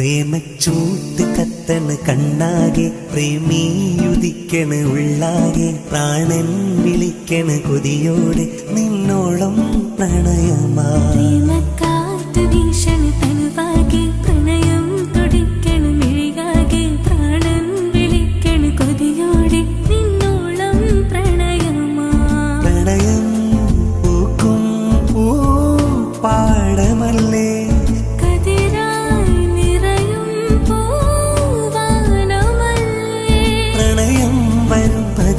പ്രേമച്ചൂട്ട് കത്തണ് കണ്ണാകെ പ്രേമീയുദിക്കണ് ഉള്ളാകെ പ്രാണൻ വിളിക്കണ് കൊതിയോടെ നിന്നോളം പ്രണയമാ. പ്രേമക്കാറ്റ് വീശണ് തനുവാകെ പ്രണയം തുടിക്കണ് മിഴികാകെ പ്രാണൻ വിളിക്കണ് കൊതിയോടെ നിന്നോളം പ്രണയമാ. പ്രണയം പൂക്കും പൂ പാടമല്ലേ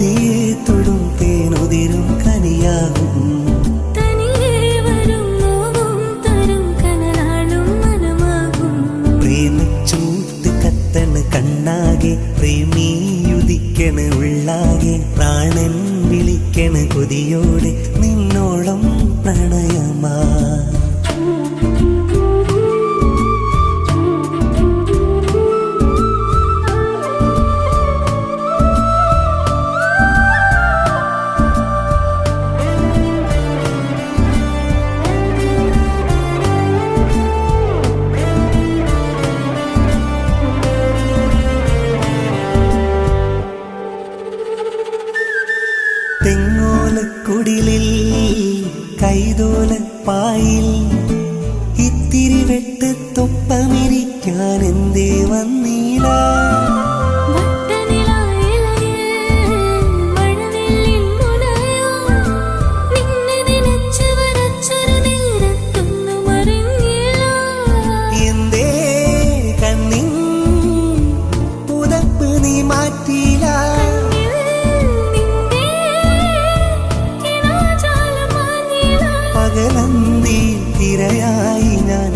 പതിയെ തൊടും തേനുതിരും കനിയാകും. കണ്ണാകെ പ്രേമിയുദിക്കണ് ഉള്ളാകെ പ്രാണൻ വിളിക്കണ് കൊതിയോടെ നിന്നോളം പ്രണയമാ. തെങ്ങോലക്കുടിലിൽ കൈതോലപ്പായിൽ ഇത്തിരി വെട്ട് വന്നീല കടലന്തി തിരയായി ഞാൻ